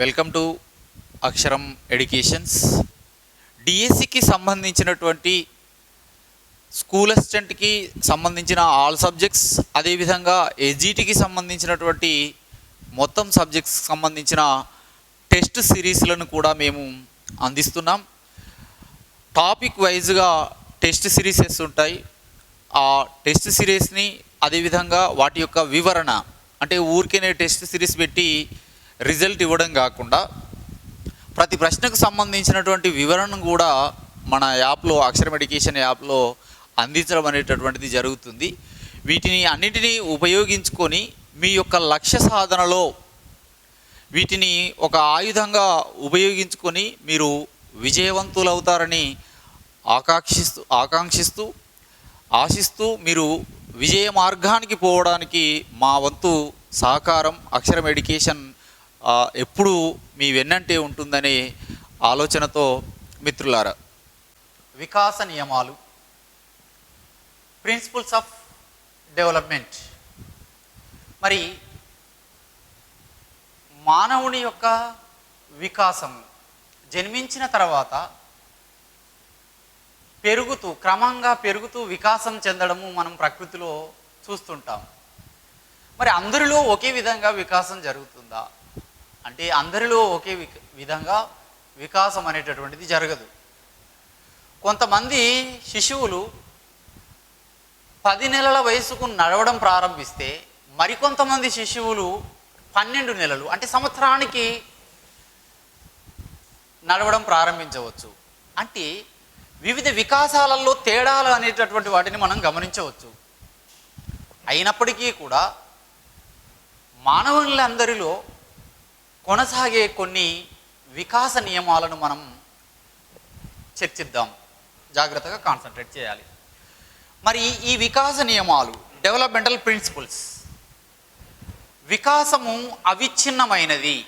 Welcome to అక్షరం educations డిఎస్సికి సంబంధించినటువంటి స్కూల్ అసిస్టెంట్కి సంబంధించిన ఆల్ సబ్జెక్ట్స్ అదేవిధంగా ఎస్జిటికి సంబంధించినటువంటి మొత్తం సబ్జెక్ట్స్ సంబంధించిన టెస్ట్ సిరీస్లను కూడా మేము అందిస్తున్నాం. టాపిక్ వైజ్గా టెస్ట్ సిరీసెస్ ఉంటాయి. ఆ టెస్ట్ సిరీస్ని అదేవిధంగా వాటి యొక్క వివరణ అంటే ఊరికేనే టెస్ట్ సిరీస్ పెట్టి రిజల్ట్ ఇవ్వడం కాకుండా ప్రతి ప్రశ్నకు సంబంధించినటువంటి వివరణను కూడా మన యాప్లో అక్షరం ఎడ్యుకేషన్ యాప్లో అందించడం అనేటటువంటిది జరుగుతుంది. వీటిని అన్నిటినీ ఉపయోగించుకొని మీ యొక్క లక్ష్య సాధనలో వీటిని ఒక ఆయుధంగా ఉపయోగించుకొని మీరు విజయవంతులవుతారని ఆకాంక్షిస్తూ ఆకాంక్షిస్తూ ఆశిస్తూ మీరు విజయ మార్గానికి పోవడానికి మా వంతు సహకారం అక్షరం ఎడ్యుకేషన్ ఎప్పుడు మీ వెన్నంటే ఉంటుందనే ఆలోచనతో మిత్రులారా వికాస నియమాలు ప్రిన్సిపల్స్ ఆఫ్ డెవలప్మెంట్ మరి మానవుని యొక్క వికాసం జన్మించిన తర్వాత పెరుగుతూ క్రమంగా పెరుగుతూ వికాసం చెందడము మనం ప్రకృతిలో చూస్తుంటాం. మరి అందరిలో ఒకే విధంగా వికాసం జరుగుతుందా? అంటే అందరిలో ఒకే విధంగా వికాసం అనేటటువంటిది జరగదు. కొంతమంది శిశువులు పది నెలల వయసుకు నడవడం ప్రారంభిస్తే మరికొంతమంది శిశువులు పన్నెండు నెలలు అంటే సంవత్సరానికి నడవడం ప్రారంభించవచ్చు. అంటే వివిధ వికాసాలలో తేడాలు అనేటటువంటి వాటిని మనం గమనించవచ్చు. అయినప్పటికీ కూడా మానవులందరిలో కొనసాగే కొన్ని వికాస నియమాలను మనం చర్చిద్దాం. జాగ్రత్తగా కాన్సన్ట్రేట్ చేయాలి. మరి ఈ వికాస నియమాలు డెవలప్మెంటల్ ప్రిన్సిపల్స్ వికాసము అవిచ్ఛిన్నమైనది.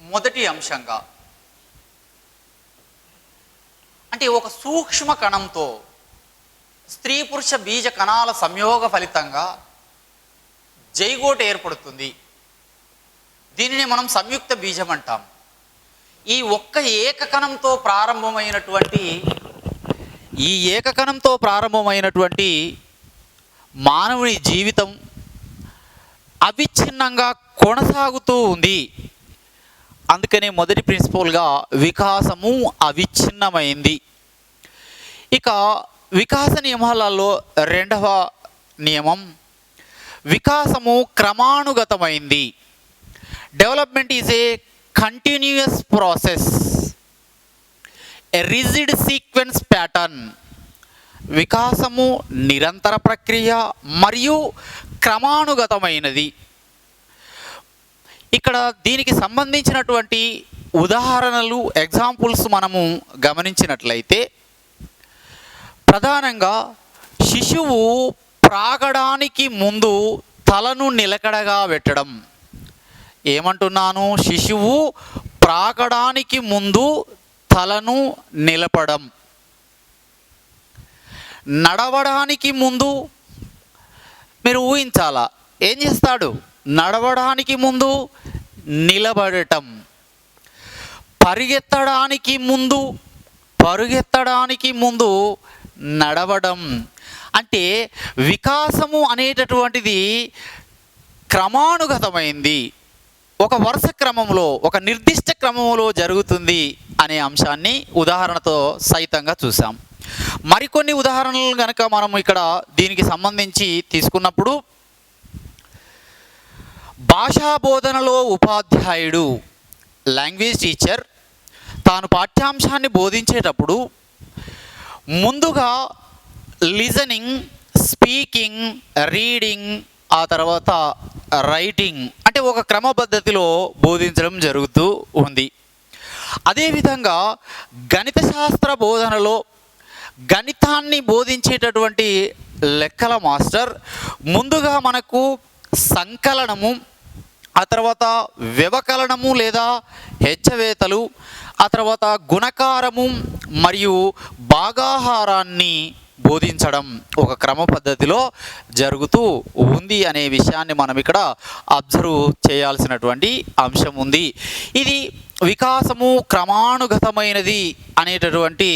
మొదటి అంశంగా అంటే ఒక సూక్ష్మ కణంతో స్త్రీ పురుష బీజ కణాల సంయోగ ఫలితంగా జైగోట ఏర్పడుతుంది. దీనిని మనం సంయుక్త బీజం అంటాం. ఈ ఒక్క ఏకకణంతో ప్రారంభమైనటువంటి ఈ ఏకకణంతో ప్రారంభమైనటువంటి మానవుని జీవితం అవిచ్ఛిన్నంగా కొనసాగుతూ ఉంది. అందుకనే మొదటి ప్రిన్సిపల్గా వికాసము అవిచ్ఛిన్నమైంది. ఇక వికాస నియమాలలో రెండవ నియమం వికాసము క్రమానుగతమైంది. Development is a continuous process a rigid sequence pattern వికాసము నిరంతర ప్రక్రియ మరియు క్రమానుగతమైనది. ఇక్కడ దీనికి సంబంధించినటువంటి ఉదాహరణలు ఎగ్జాంపుల్స్ మనము గమనించినట్లయితే ప్రధానంగా శిశువు ప్రాగడానికి ముందు తలను నిలకడగా పెట్టడం. ఏమంటున్నాను? శిశువు ప్రాగడానికి ముందు తలను నిలపడం. నడవడానికి ముందు మీరు ఊహించాలా? ఏం చేస్తాడు? నడవడానికి ముందు నిలబడటం. పరిగెత్తడానికి ముందు పరుగెత్తడానికి ముందు నడవడం. అంటే వికాసము అనేటటువంటిది క్రమానుగతమైంది. ఒక వరుస క్రమంలో ఒక నిర్దిష్ట క్రమంలో జరుగుతుంది అనే అంశాన్ని ఉదాహరణతో సహితంగా చూసాం మరికొన్ని ఉదాహరణలు కనుక మనం ఇక్కడ దీనికి సంబంధించి తీసుకున్నప్పుడు భాషా బోధనలో ఉపాధ్యాయుడు లాంగ్వేజ్ టీచర్ తాను పాఠ్యాంశాన్ని బోధించేటప్పుడు ముందుగా లిజనింగ్ స్పీకింగ్ రీడింగ్ ఆ తర్వాత రైటింగ్ అంటే ఒక క్రమ పద్ధతిలో బోధించడం జరుగుతూ ఉంది. అదేవిధంగా గణిత శాస్త్ర బోధనలో గణితాన్ని బోధించేటటువంటి లెక్కల మాస్టర్ ముందుగా మనకు సంకలనము ఆ తర్వాత వ్యవకలనము లేదా హెచ్చవేతలు ఆ తర్వాత గుణకారము మరియు భాగాహారాన్ని బోధించడం ఒక క్రమ పద్ధతిలో జరుగుతూ ఉంది అనే విషయాన్ని మనం ఇక్కడ అబ్జర్వ్ చేయాల్సినటువంటి అంశం ఉంది. ఇది వికాసము క్రమానుగతమైనది అనేటటువంటి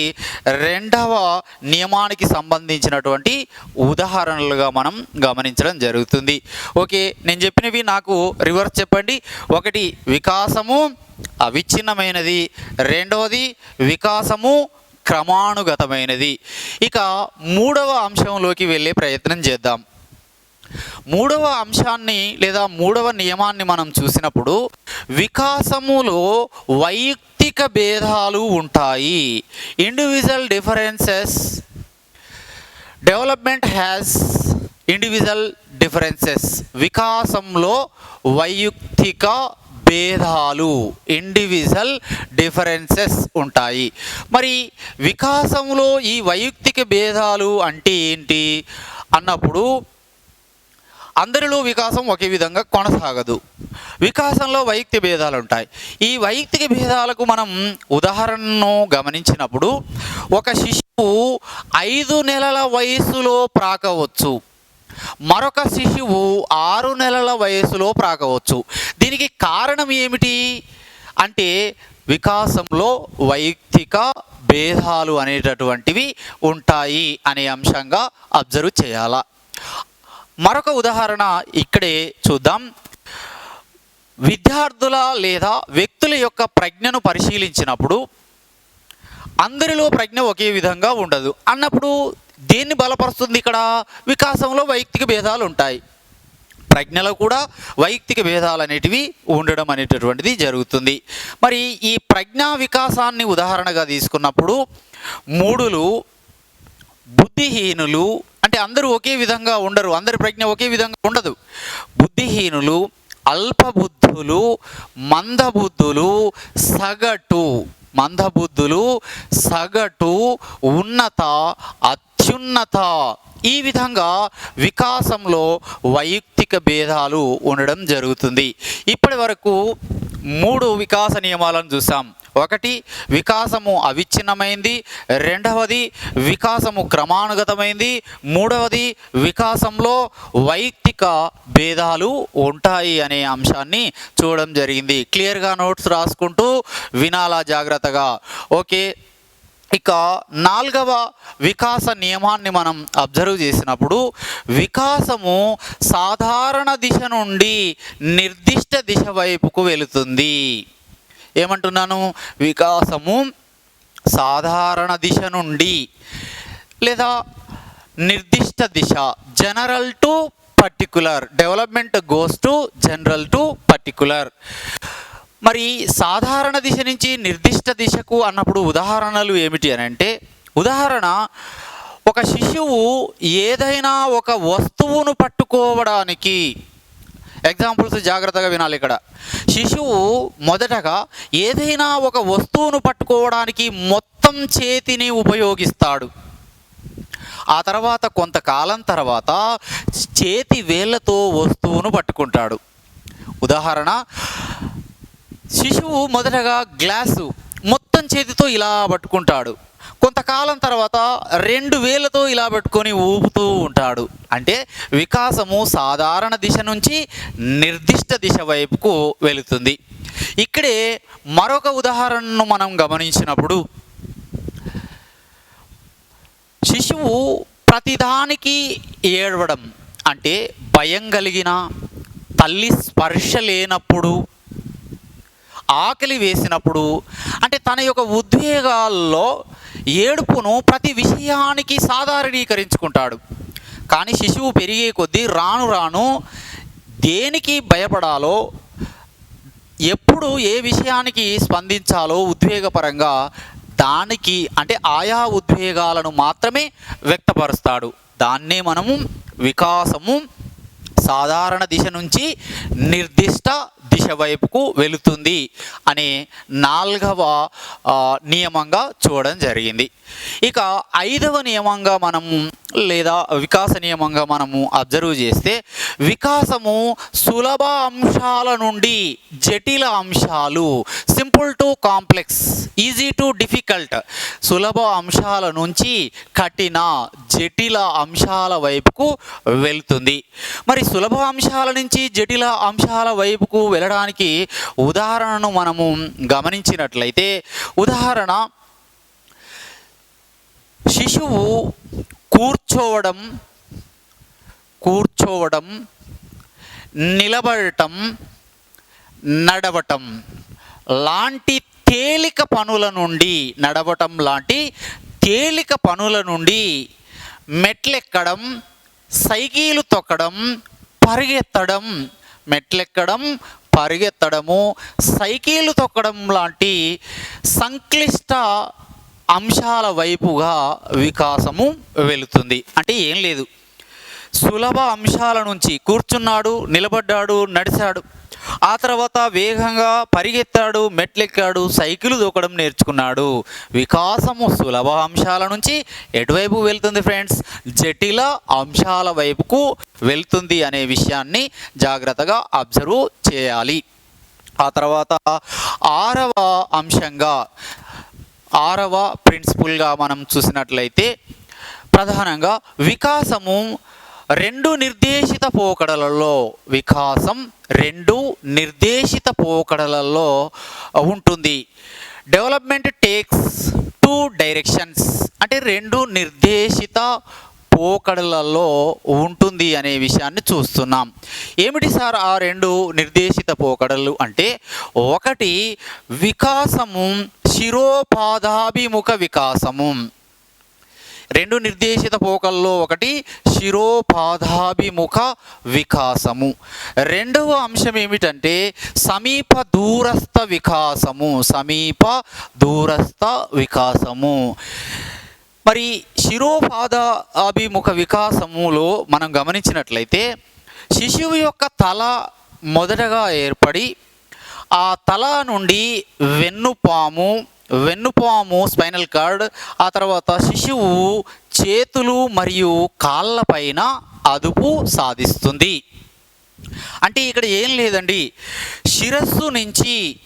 రెండవ నియమానికి సంబంధించినటువంటి ఉదాహరణలుగా మనం గమనించడం జరుగుతుంది. ఓకే నేను చెప్పినవి నాకు రివర్స్ చెప్పండి. ఒకటి వికాసము అవిచ్ఛిన్నమైనది. రెండవది వికాసము క్రమానుగతమైనది. ఇక మూడవ అంశంలోకి వెళ్ళే ప్రయత్నం చేద్దాం. మూడవ అంశాన్ని లేదా మూడవ నియమాన్ని మనం చూసినప్పుడు వికాసములో వైయక్తిక భేదాలు ఉంటాయి. Individual differences development has individual differences వికాసంలో వైయక్తిక భేదాలు ఇండివిజువల్ డిఫరెన్సెస్ ఉంటాయి. మరి వికాసంలో ఈ వైయక్తిక భేదాలు అంటే ఏంటి? అన్నప్పుడు అందరిలో వికాసం ఒకే విధంగా కొనసాగదు. వికాసంలో వైయక్తిక భేదాలు ఉంటాయి. ఈ వైయక్తిక భేదాలకు మనం ఉదాహరణను గమనించినప్పుడు ఒక శిశువు ఐదు నెలల వయసులో ప్రాకవచ్చు. మరొక శిశువు ఆరు నెలల వయసులో ప్రాకవచ్చు దీనికి కారణం ఏమిటి? అంటే వికాసంలో వైయక్తిక భేదాలు అనేటటువంటివి ఉంటాయి అనే అంశంగా అబ్జర్వ్ చేయాలా. మరొక ఉదాహరణ ఇక్కడే చూద్దాం. విద్యార్థుల లేదా వ్యక్తుల యొక్క ప్రజ్ఞను పరిశీలించినప్పుడు అందరిలో ప్రజ్ఞ ఒకే విధంగా ఉండదు. అన్నప్పుడు దేన్ని బలపరుస్తుంది ఇక్కడ వికాసంలో వైయక్తిక భేదాలు ఉంటాయి ప్రజ్ఞలో కూడా వైయక్తిక భేదాలు అనేటివి ఉండడం అనేటటువంటిది జరుగుతుంది. మరి ఈ ప్రజ్ఞా వికాసాన్ని ఉదాహరణగా తీసుకున్నప్పుడు మూడులు బుద్ధిహీనులు అంటే అందరూ ఒకే విధంగా ఉండరు అందరి ప్రజ్ఞ ఒకే విధంగా ఉండదు. బుద్ధిహీనులు అల్పబుద్ధులు మందబుద్ధులు సగటు మందబుద్ధులు సగటు ఉన్నత అత్యున్నత. ఈ విధంగా వికాసంలో వైయక్తిక భేదాలు ఉండడం జరుగుతుంది. ఇప్పటి వరకు మూడు వికాస నియమాలను చూసాం ఒకటి వికాసము అవిచ్ఛిన్నమైంది. రెండవది వికాసము క్రమానుగతమైంది. మూడవది వికాసంలో వైయక్తిక భేదాలు ఉంటాయి అనే అంశాన్ని చూడడం జరిగింది. క్లియర్గా నోట్స్ రాసుకుంటూ వినాలా జాగ్రత్తగా. ఓకే ఇక నాలుగవ వికాస నియమాన్ని మనం అబ్జర్వ్ చేసినప్పుడు వికాసము సాధారణ దిశ నుండి నిర్దిష్ట దిశ వైపుకు వెళుతుంది. ఏమంటున్నాను? వికాసము సాధారణ దిశ నుండి లేదా నిర్దిష్ట దిశ general to particular development goes to general to particular. మరి సాధారణ దిశ నుంచి నిర్దిష్ట దిశకు అన్నప్పుడు ఉదాహరణలు ఏమిటి అని అంటే ఉదాహరణ ఒక శిశువు ఏదైనా ఒక వస్తువును పట్టుకోవడానికి ఎగ్జాంపుల్స్ జాగ్రత్తగా వినాలి ఇక్కడ. శిశువు మొదటగా ఏదైనా ఒక వస్తువును పట్టుకోవడానికి మొత్తం చేతిని ఉపయోగిస్తాడు. ఆ తర్వాత కొంతకాలం తర్వాత చేతి వేళ్ళతో వస్తువును పట్టుకుంటాడు. ఉదాహరణ శిశువు మొదటగా గ్లాసు మొత్తం చేతితో ఇలా పట్టుకుంటాడు. కొంతకాలం తర్వాత రెండు వేలతో ఇలా పెట్టుకొని ఊపుతూ ఉంటాడు. అంటే వికాసము సాధారణ దిశ నుంచి నిర్దిష్ట దిశ వైపుకు వెళుతుంది. ఇక్కడే మరొక ఉదాహరణను మనం గమనించినప్పుడు శిశువు ప్రతిదానికి ఏడవడం అంటే భయం కలిగిన తల్లి స్పర్శ లేనప్పుడు ఆకలి వేసినప్పుడు అంటే తన యొక్క ఉద్వేగాల్లో ఏడుపును ప్రతి విషయానికి సాధారణీకరించుకుంటాడు. కానీ శిశువు పెరిగే కొద్దీ రాను రాను దేనికి భయపడాలో ఎప్పుడు ఏ విషయానికి స్పందించాలో ఉద్వేగపరంగా దానికి అంటే ఆయా ఉద్వేగాలను మాత్రమే వ్యక్తపరుస్తాడు. దాన్నే మనము వికాసము సాధారణ దిశ నుంచి నిర్దిష్ట దిశ వైపుకు వెళుతుంది అనే నాలుగవ నియమంగా చూడడం జరిగింది. ఇక ఐదవ నియమంగా మనము లేదా వికాస నియమంగా మనము అబ్జర్వ్ చేస్తే వికాసము సులభ అంశాల నుండి జటిల అంశాలు simple to complex easy to difficult సులభ అంశాల నుంచి కఠిన జటిల అంశాల వైపుకు వెళ్తుంది. మరి సులభ అంశాల నుంచి జటిల అంశాల వైపుకు వెళ్ళడానికి ఉదాహరణను మనము గమనించినట్లయితే ఉదాహరణ శిశువు కూర్చోవడం కూర్చోవడం నిలబడటం నడవటం లాంటి తేలిక పనుల నుండి నడవటం లాంటి తేలిక పనుల నుండి మెట్లెక్కడం సైకిలు తొక్కడం పరిగెత్తడం మెట్లెక్కడం పరిగెత్తడము సైకిళ్ళు తొక్కడం లాంటి సంక్లిష్ట అంశాల వైపుగా వికాసము వెళుతుంది. అంటే ఏం లేదు. సులభ అంశాల నుంచి కూర్చున్నాడు నిలబడ్డాడు నడిచాడు. ఆ తర్వాత వేగంగా పరిగెత్తాడు మెట్లెక్కాడు సైకిల్ దూకడం నేర్చుకున్నాడు. వికాసము సులభ అంశాల నుంచి ఎటువైపు వెళ్తుంది ఫ్రెండ్స్? జటిల అంశాల వైపుకు వెళ్తుంది అనే విషయాన్ని జాగ్రత్తగా అబ్జర్వ్ చేయాలి. ఆ తర్వాత ఆరవ అంశంగా ఆరవ ప్రిన్సిపుల్గా మనం చూసినట్లయితే ప్రధానంగా వికాసము రెండు నిర్దేశిత పోకడలలో వికాసం రెండు నిర్దేశిత పోకడలలో ఉంటుంది. డెవలప్మెంట్ టేక్స్ టూ డైరెక్షన్స్ అంటే రెండు నిర్దేశిత పోకడలలో ఉంటుంది అనే విషయాన్ని చూస్తున్నాం. ఏమిటి సార్ ఆ రెండు నిర్దేశిత పోకడలు అంటే? ఒకటి వికాసము శిరోపాదాభిముఖ వికాసము. రెండు నిర్దేశిత పోకల్లో ఒకటి శిరోపాదాభిముఖ వికాసము. రెండవ అంశం ఏమిటంటే సమీప దూరస్థ వికాసము. సమీప దూరస్థ వికాసము. మరి శిరోపాద అభిముఖ వికాసములో మనం గమనించినట్లయితే శిశువు యొక్క తల మొదటగా ఏర్పడి ఆ తల నుండి వెన్నుపాము వెన్నుపాము స్పైనల్ కార్డ్ ఆ తర్వాత శిశువు చేతులు మరియు కాళ్ళపైన అదుపు సాధిస్తుంది. అంటే ఇక్కడ ఏం లేదండి. శిరస్సు నుంచి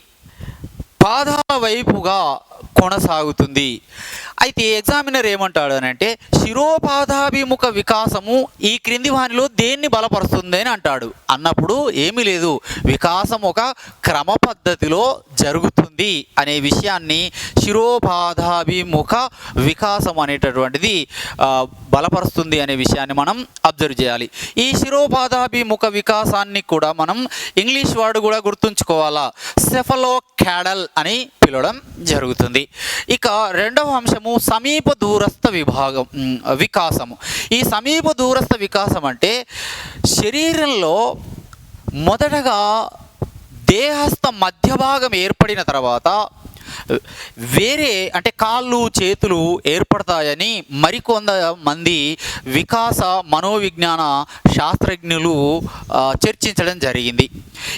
పాదాల వైపుగా కొనసాగుతుంది. అయితే ఎగ్జామినర్ ఏమంటాడు అని అంటే శిరోపాదాభిముఖ వికాసము ఈ క్రింది వానిలో దేన్ని బలపరుస్తుంది అని అంటాడు. అన్నప్పుడు ఏమీ లేదు. వికాసం ఒక క్రమ పద్ధతిలో జరుగుతుంది అనే విషయాన్ని శిరోపాదాభిముఖ వికాసం అనేటటువంటిది బలపరుస్తుంది అనే విషయాన్ని మనం అబ్జర్వ్ చేయాలి. ఈ శిరోపాదాభిముఖ వికాసాన్ని కూడా మనం ఇంగ్లీష్ వర్డ్ కూడా గుర్తుంచుకోవాలా? సెఫలో క్యాడల్ అని పిలవడం జరుగుతుంది. ఇక రెండవ అంశము సమీప దూరస్థ విభాగం వికాసము. ఈ సమీప దూరస్థ వికాసం అంటే శరీరంలో మొదటగా దేహస్థ మధ్య భాగం ఏర్పడిన తర్వాత వేరే అంటే కాళ్ళు చేతులు ఏర్పడతాయని మరికొంత మంది వికాస మనోవిజ్ఞాన శాస్త్రజ్ఞులు చర్చించడం జరిగింది.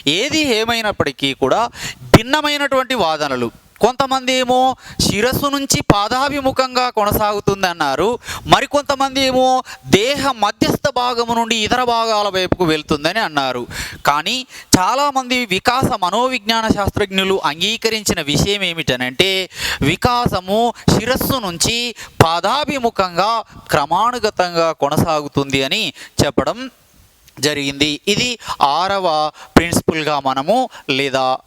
ఏది ఏమైనప్పటికీ కూడా భిన్నమైనటువంటి వాదనలు కొంతమంది ఏమో శిరస్సు నుంచి పాదాభిముఖంగా కొనసాగుతుంది అన్నారు మరికొంతమంది ఏమో దేహ మధ్యస్థ భాగము నుండి ఇతర భాగాల వైపుకు వెళ్తుందని అన్నారు. కానీ చాలామంది వికాస మనోవిజ్ఞాన శాస్త్రజ్ఞులు అంగీకరించిన విషయం ఏమిటనంటే వికాసము శిరస్సు నుంచి పాదాభిముఖంగా క్రమానుగతంగా కొనసాగుతుంది అని చెప్పడం జరిగింది. ఇది ఆరవ ప్రిన్సిపల్గా మనము లేదా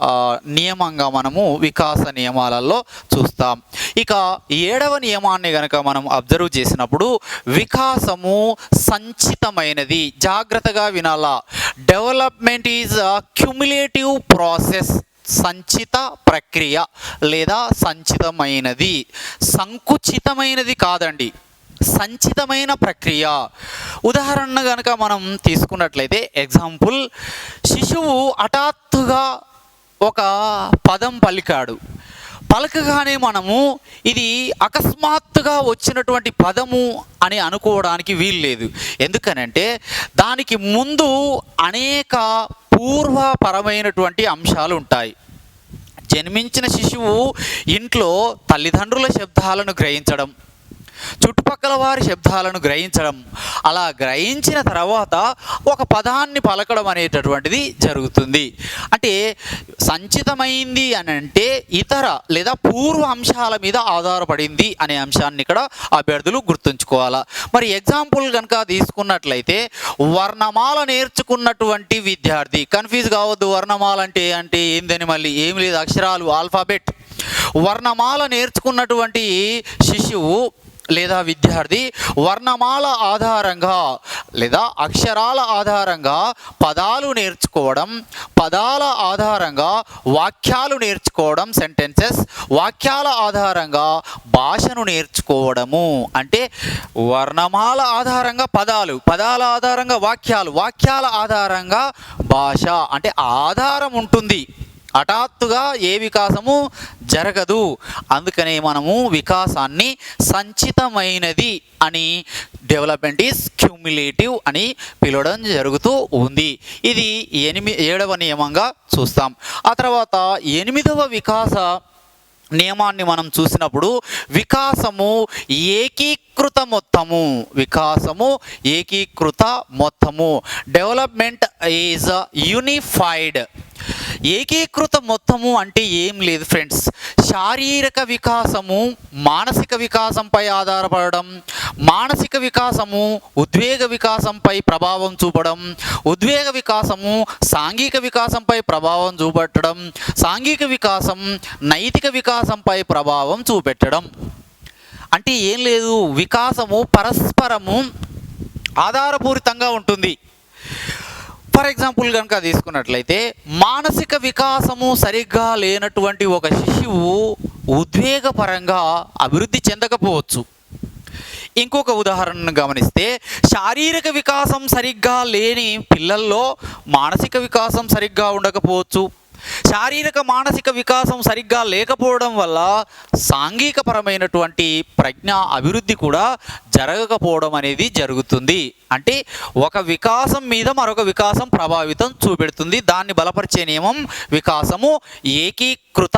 నియమంగా మనము వికాస నియమాలలో చూస్తాం. ఇక ఏడవ నియమాన్ని గనక మనం అబ్జర్వ్ చేసినప్పుడు వికాసము సంచితమైనది. జాగ్రత్తగా వినాలా. Development is a cumulative process. సంచిత ప్రక్రియ లేదా సంచితమైనది. సంకుచితమైనది కాదండి. సంచితమైన ప్రక్రియ. ఉదాహరణ కనుక మనం తీసుకున్నట్లయితే ఎగ్జాంపుల్ శిశువు హఠాత్తుగా ఒక పదం పలికాడు. పలకగానే మనము ఇది అకస్మాత్తుగా వచ్చినటువంటి పదము అని అనుకోవడానికి వీల్లేదు. ఎందుకనంటే దానికి ముందు అనేక పూర్వపరమైనటువంటి అంశాలు ఉంటాయి. జన్మించిన శిశువు ఇంట్లో తల్లిదండ్రుల శబ్దాలను గ్రహించడం చుట్టుపక్కల వారి శబ్దాలను గ్రహించడం. అలా గ్రహించిన తర్వాత ఒక పదాన్ని పలకడం అనేటటువంటిది జరుగుతుంది. అంటే సంచితమైంది అని అంటే ఇతర లేదా పూర్వ అంశాల మీద ఆధారపడింది అనే అంశాన్ని ఇక్కడ అభ్యర్థులు గుర్తుంచుకోవాలా. మరి ఎగ్జాంపుల్ కనుక తీసుకున్నట్లయితే వర్ణమాల నేర్చుకున్నటువంటి విద్యార్థి. కన్ఫ్యూజ్ కావద్దు వర్ణమాల అంటే అంటే ఏందని మళ్ళీ ఏం లేదు అక్షరాలు ఆల్ఫాబెట్. వర్ణమాల నేర్చుకున్నటువంటి శిశువు లేదా విద్యార్థి వర్ణమాల ఆధారంగా లేదా అక్షరాల ఆధారంగా పదాలు నేర్చుకోవడం పదాల ఆధారంగా వాక్యాలు నేర్చుకోవడం సెంటెన్సెస్ వాక్యాల ఆధారంగా భాషను నేర్చుకోవడము. అంటే వర్ణమాల ఆధారంగా పదాలు పదాల ఆధారంగా వాక్యాలు వాక్యాల ఆధారంగా భాష. అంటే ఆధారం ఉంటుంది. హఠాత్తుగా ఏ వికాసము జరగదు. అందుకనే మనము వికాసాన్ని సంచితమైనది అని డెవలప్మెంట్ ఈజ్ క్యూములేటివ్ అని పిలవడం జరుగుతూ ఉంది. ఇది ఎనిమి ఏడవ నియమంగా చూస్తాం. ఆ తర్వాత ఎనిమిదవ వికాస నియమాన్ని మనం చూసినప్పుడు వికాసము ఏకీకృత మొత్తము. వికాసము ఏకీకృత మొత్తము. Development is unified. ఏకీకృత మొత్తము అంటే ఏం లేదు ఫ్రెండ్స్. శారీరక వికాసము మానసిక వికాసంపై ఆధారపడడం మానసిక వికాసము ఉద్వేగ వికాసంపై ప్రభావం చూపడం ఉద్వేగ వికాసము సాంఘిక వికాసంపై ప్రభావం చూపెట్టడం సాంఘిక వికాసం నైతిక వికాసంపై ప్రభావం చూపెట్టడం. అంటే ఏం లేదు వికాసము పరస్పరము ఆధారపూరితంగా ఉంటుంది. ఫర్ ఎగ్జాంపుల్ కనుక తీసుకున్నట్లయితే మానసిక వికాసము సరిగ్గా లేనటువంటి ఒక శిశువు ఉద్వేగపరంగా అభివృద్ధి చెందకపోవచ్చు. ఇంకొక ఉదాహరణను గమనిస్తే శారీరక వికాసం సరిగ్గా లేని పిల్లల్లో మానసిక వికాసం సరిగ్గా ఉండకపోవచ్చు. శారీరక మానసిక వికాసం సరిగ్గా లేకపోవడం వల్ల సాంఘికపరమైనటువంటి ప్రజ్ఞ అభివృద్ధి కూడా జరగకపోవడం అనేది జరుగుతుంది. అంటే ఒక వికాసం మీద మరొక వికాసం ప్రభావితం చూపెడుతుంది. దాన్ని బలపరిచే నియమం వికాసము ఏకీకృత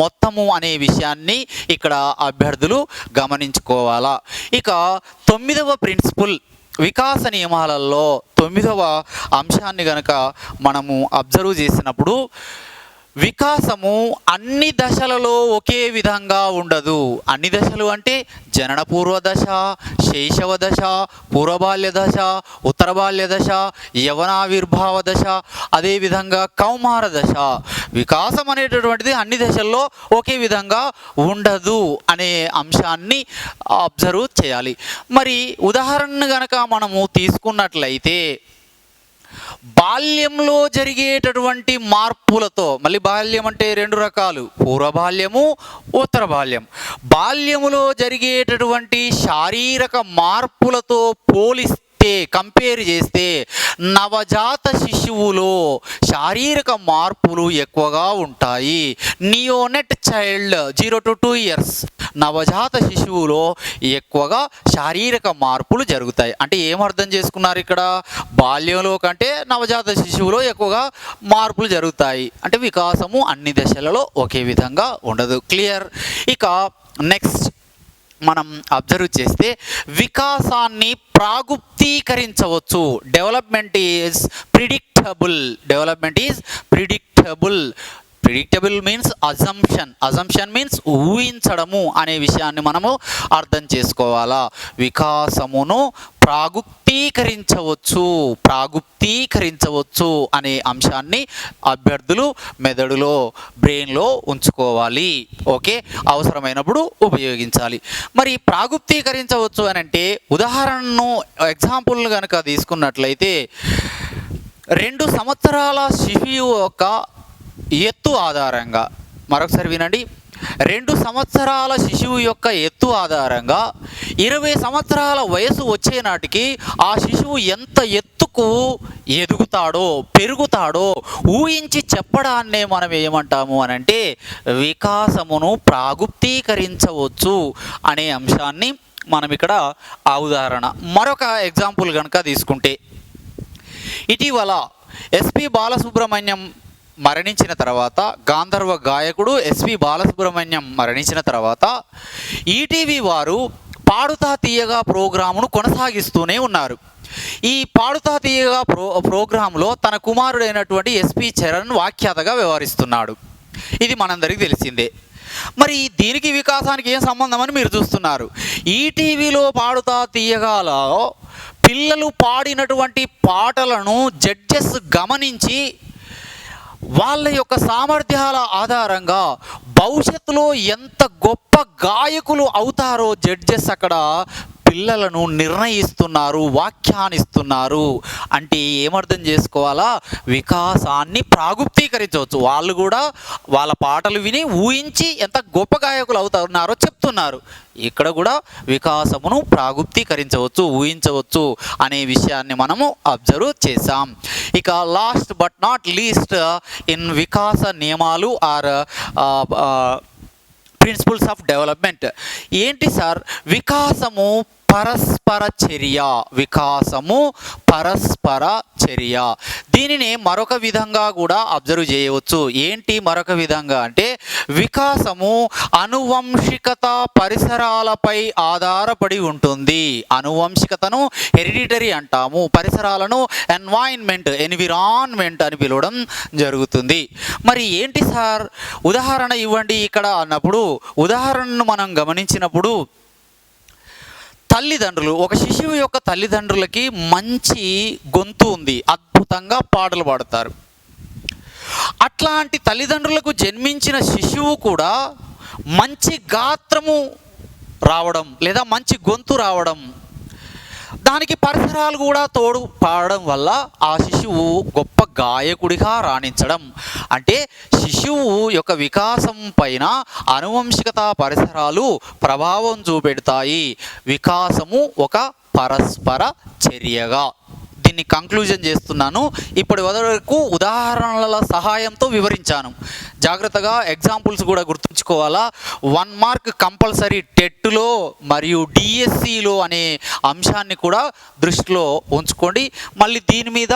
మొత్తము అనే విషయాన్ని ఇక్కడ అభ్యర్థులు గమనించుకోవాలా. ఇక తొమ్మిదవ ప్రిన్సిపుల్ వికాస నియమాలలో తొమ్మిదవ అంశాన్ని గనక మనము అబ్జర్వ్ చేసినప్పుడు వికాసము అన్ని దశలలో ఒకే విధంగా ఉండదు. అన్ని దశలు అంటే జనన పూర్వ దశ శైశవ దశ పూర్వబాల్య దశ ఉత్తర బాల్య దశ యవనావిర్భావ దశ అదేవిధంగా కౌమార దశ. వికాసం అనేటటువంటిది అన్ని దశల్లో ఒకే విధంగా ఉండదు అనే అంశాన్ని అబ్జర్వ్ చేయాలి. మరి ఉదాహరణ గనక మనము తీసుకున్నట్లయితే బాల్యంలో జరిగేటటువంటి మార్పులతో మళ్ళీ బాల్యం అంటే రెండు రకాలు. పూర్వ బాల్యము ఉత్తర బాల్యం బాల్యములో జరిగేటటువంటి శారీరక మార్పులతో పోలిస్తే కంపేర్ చేస్తే నవజాత శిశువులో శారీరక మార్పులు ఎక్కువగా ఉంటాయి. Neonate child zero to two years నవజాత శిశువులో ఎక్కువగా శారీరక మార్పులు జరుగుతాయి. అంటే ఏమర్థం చేసుకున్నారు ఇక్కడ? బాల్యంలో కంటే నవజాత శిశువులో ఎక్కువగా మార్పులు జరుగుతాయి. అంటే వికాసము అన్ని దశలలో ఒకే విధంగా ఉండదు. క్లియర్ ఇక నెక్స్ట్ మనం అబ్జర్వ్ చేస్తే వికాసాన్ని ప్రాగుప్తీకరించవచ్చు. Development is predictable development is predictable predictable means assumption assumption means ఊహించడము అనే విషయాన్ని మనము అర్థం చేసుకోవాలా? వికాసమును ప్రాగుప్తీకరించవచ్చు. ప్రాగుప్తీకరించవచ్చు అనే అంశాన్ని అభ్యర్థులు మెదడులో బ్రెయిన్లో ఉంచుకోవాలి. ఓకే? అవసరమైనప్పుడు ఉపయోగించాలి. మరి ప్రాగుప్తీకరించవచ్చు అని అంటే ఉదాహరణను ఎగ్జాంపుల్ కనుక తీసుకున్నట్లయితే రెండు సంవత్సరాల శిశువు యొక్క ఎత్తు ఆధారంగా మరొకసారి వినండి. రెండు సంవత్సరాల శిశువు యొక్క ఎత్తు ఆధారంగా ఇరవై సంవత్సరాల వయసు వచ్చే నాటికి ఆ శిశువు ఎంత ఎత్తుకు ఎదుగుతాడో పెరుగుతాడో ఊహించి చెప్పడాన్నే మనం ఏమంటాము అని అంటే వికాసమును ప్రాగుప్తీకరించవచ్చు అనే అంశాన్ని మనం ఇక్కడ ఆ ఉదాహరణ మరొక ఎగ్జాంపుల్ కనుక తీసుకుంటే ఇటీవల ఎస్పి బాలసుబ్రహ్మణ్యం మరణించిన తర్వాత గాంధర్వ గాయకుడు ఎస్పి బాలసుబ్రహ్మణ్యం మరణించిన తర్వాత ఈటీవీ వారు పాడుతా తీయగా ప్రోగ్రామును కొనసాగిస్తూనే ఉన్నారు. ఈ పాడుతా తీయగా ప్రో ప్రోగ్రాంలో తన కుమారుడైనటువంటి ఎస్పి చరణ్ వ్యాఖ్యాతగా వ్యవహరిస్తున్నాడు. ఇది మనందరికీ తెలిసిందే. మరి దీనికి వికాసానికి ఏం సంబంధం అని మీరు చూస్తున్నారు. ఈటీవీలో పాడుతా తీయగాలో పిల్లలు పాడినటువంటి పాటలను జడ్జెస్ గమనించి వాళ్ళ యొక్క సామర్థ్యాల ఆధారంగా భవిష్యత్తులో ఎంత గొప్ప గాయకులు అవుతారో జడ్జెస్ అక్కడ పిల్లలను నిర్ణయిస్తున్నారు వ్యాఖ్యానిస్తున్నారు అంటే ఏమర్థం చేసుకోవాలా? వికాసాన్ని ప్రాగుప్తీకరించవచ్చు. వాళ్ళు కూడా వాళ్ళ పాటలు విని ఊహించి ఎంత గొప్ప గాయకులు అవుతున్నారో చెప్తున్నారు. ఇక్కడ కూడా వికాసమును ప్రాగుప్తీకరించవచ్చు ఊహించవచ్చు అనే విషయాన్ని మనము అబ్జర్వ్ చేసాం ఇక last but not least in వికాస నియమాలు ఆర్ ప్రిన్సిపల్స్ ఆఫ్ డెవలప్మెంట్ ఏంటి సార్? వికాసము పరస్పర చర్య వికాసము పరస్పర చర్య. దీనిని మరొక విధంగా కూడా అబ్జర్వ్ చేయవచ్చు. ఏంటి మరొక విధంగా అంటే వికాసము అనువంశికత పరిసరాలపై ఆధారపడి ఉంటుంది. అనువంశికతను హెరిడిటరీ అంటాము. పరిసరాలను ఎన్వాయిన్మెంట్ ఎన్విరాన్మెంట్ అని పిలవడం జరుగుతుంది. మరి ఏంటి సార్? ఉదాహరణ ఇవ్వండి ఇక్కడ అన్నప్పుడు. ఉదాహరణను మనం గమనించినప్పుడు తల్లిదండ్రులు ఒక శిశువు యొక్క తల్లిదండ్రులకి మంచి గొంతు ఉంది అద్భుతంగా పాటలు పాడతారు. అట్లాంటి తల్లిదండ్రులకు జన్మించిన శిశువు కూడా మంచి గాత్రము రావడం లేదా మంచి గొంతు రావడం దానికి పరిసరాలు కూడా తోడు పాడడం వల్ల ఆ శిశువు గొప్ప గాయకుడిగా రాణించడం. అంటే శిశువు యొక్క వికాసం పైన అనువంశికత పరిసరాలు ప్రభావం చూపెడతాయి. వికాసము ఒక పరస్పర చర్యగా. దీన్ని కంక్లూజన్ చేస్తున్నాను. ఇప్పటి వరకు ఉదాహరణల సహాయంతో వివరించాను. జాగ్రత్తగా ఎగ్జాంపుల్స్ కూడా గుర్తుంచుకోవాలా? వన్ మార్క్ కంపల్సరీ టెట్లో మరియు డిఎస్సిలో అనే అంశాన్ని కూడా దృష్టిలో ఉంచుకోండి. మళ్ళీ దీని మీద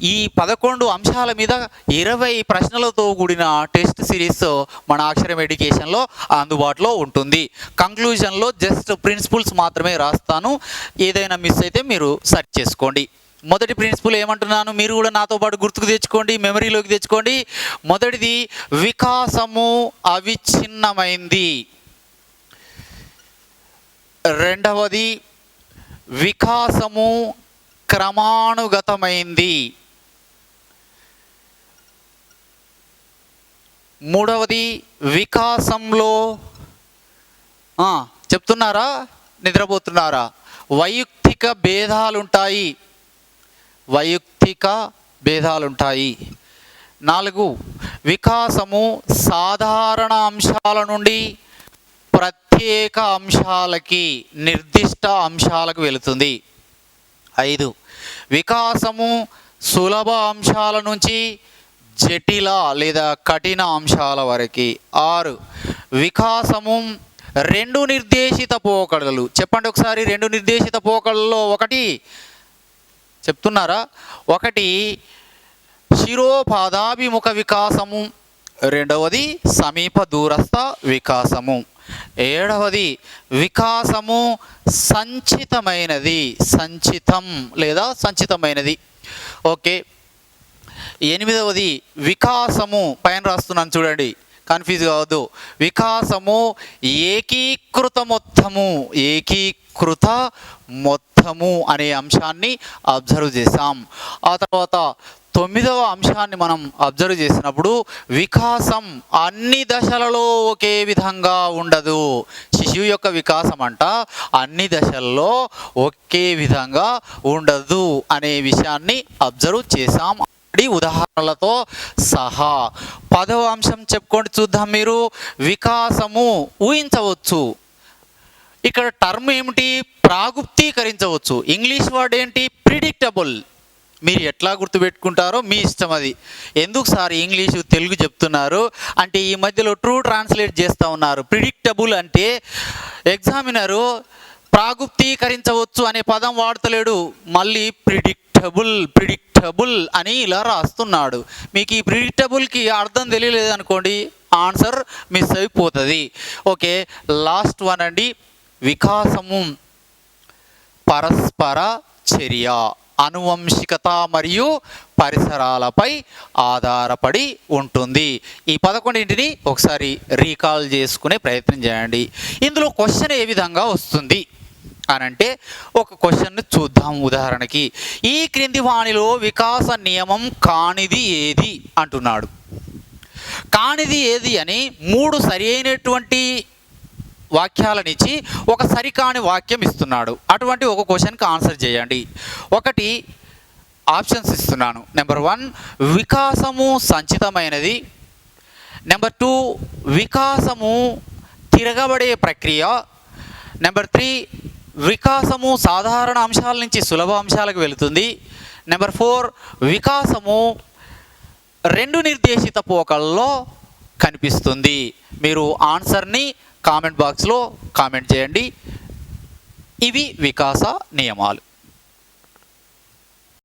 ఈ పదకొండు అంశాల మీద ఇరవై ప్రశ్నలతో కూడిన టెస్ట్ సిరీస్ మన అక్షరం ఎడ్యుకేషన్లో అందుబాటులో ఉంటుంది. కంక్లూజన్లో జస్ట్ ప్రిన్సిపల్స్ మాత్రమే రాస్తాను. ఏదైనా మిస్ అయితే మీరు సెర్చ్ చేసుకోండి. మొదటి ప్రిన్సిపల్ ఏమంటున్నాను? మీరు కూడా నాతో పాటు గుర్తుకు తెచ్చుకోండి మెమరీలోకి తెచ్చుకోండి. మొదటిది వికాసము అవిచ్ఛిన్నమైంది. రెండవది వికాసము క్రమానుగతమైంది. మూడవది వికాసంలో చెప్తున్నారా? నిద్రపోతున్నారా? వైయక్తిక భేదాలుంటాయి. వైయక్తిక భేదాలుంటాయి. నాలుగు వికాసము సాధారణ అంశాల నుండి ప్రత్యేక అంశాలకి నిర్దిష్ట అంశాలకు వెళుతుంది. ఐదు వికాసము సులభ అంశాల నుంచి జటిల లేదా కఠిన అంశాల వరకు. ఆరు వికాసము రెండు నిర్దేశిత పోకడలు. చెప్పండి ఒకసారి రెండు నిర్దేశిత పోకడల్లో ఒకటి. చెప్తున్నారా? ఒకటి శిరోపాదాభిముఖ వికాసము. రెండవది సమీప దూరస్థ వికాసము. ఏడవది వికాసము సంచితమైనది. సంచితం లేదా సంచితమైనది. ఓకే. ఎనిమిదవది వికాసము పైన రాస్తున్నాను చూడండి. కన్ఫ్యూజ్ కావద్దు. వికాసము ఏకీకృత మొత్తము ఏకీకృత మొత్తము అనే అంశాన్ని అబ్జర్వ్ చేసాం ఆ తర్వాత తొమ్మిదవ అంశాన్ని మనం అబ్జర్వ్ చేసినప్పుడు వికాసం అన్ని దశలలో ఒకే విధంగా ఉండదు. శిశువు యొక్క వికాసం అంట అన్ని దశల్లో ఒకే విధంగా ఉండదు అనే విషయాన్ని అబ్జర్వ్ చేసాం ఈ ఉదాహరణలతో సహా. పదవ అంశం చెప్పుకోండి చూద్దాం మీరు. వికాసము ఊహించవచ్చు. ఇక్కడ టర్మ్ ఏమిటి? ప్రాగుప్తీకరించవచ్చు. ఇంగ్లీష్ వర్డ్ ఏంటి? ప్రిడిక్టబుల్. మీరు ఎట్లా గుర్తుపెట్టుకుంటారో మీ ఇష్టం అది. ఎందుకు సార్ ఇంగ్లీషు తెలుగు చెప్తున్నారు? అంటే ఈ మధ్యలో ట్రూ ట్రాన్స్లేట్ చేస్తూ ఉన్నారు. ప్రిడిక్టబుల్ అంటే ఎగ్జామినరు ప్రాగుప్తీకరించవచ్చు అనే పదం వాడతలేడు. మళ్ళీ ప్రిడిక్ట్ ప్రిడిక్టబుల్ ప్రిడిక్టబుల్ అని ఇలా రాస్తున్నాడు. మీకు ఈ ప్రిడిక్టబుల్కి అర్థం తెలియలేదు అనుకోండి ఆన్సర్ మిస్ అయిపోతుంది. ఓకే లాస్ట్ వన్ అండి. వికాసము పరస్పర చర్య అనువంశికత మరియు పరిసరాలపై ఆధారపడి ఉంటుంది. ఈ పదకొండింటిని ఒకసారి రీకాల్ చేసుకునే ప్రయత్నం చేయండి. ఇందులో క్వశ్చన్ ఏ విధంగా వస్తుంది? అని అంటే ఒక క్వశ్చన్ చూద్దాం ఉదాహరణకి. ఈ క్రింది వాణిలో వికాస నియమం కానిది ఏది? అంటున్నాడు. కానిది ఏది అని మూడు సరి అయినటువంటి వాక్యాలనిచ్చి ఒక సరికాని వాక్యం ఇస్తున్నాడు. అటువంటి ఒక క్వశ్చన్కి ఆన్సర్ చేయండి. ఒకటి ఆప్షన్స్ ఇస్తున్నాను. నెంబర్ వన్ వికాసము సంచితమైనది. నెంబర్ టూ వికాసము తిరగబడే ప్రక్రియ. నెంబర్ త్రీ వికాసము సాధారణ అంశాల నుంచి సులభ అంశాలకు వెళుతుంది. నెంబర్ ఫోర్ వికాసము రెండు నిర్దేశిత పోకల్లో కనిపిస్తుంది. మీరు ఆన్సర్ని కామెంట్ బాక్స్లో కామెంట్ చేయండి. ఇవి వికాస నియమాలు.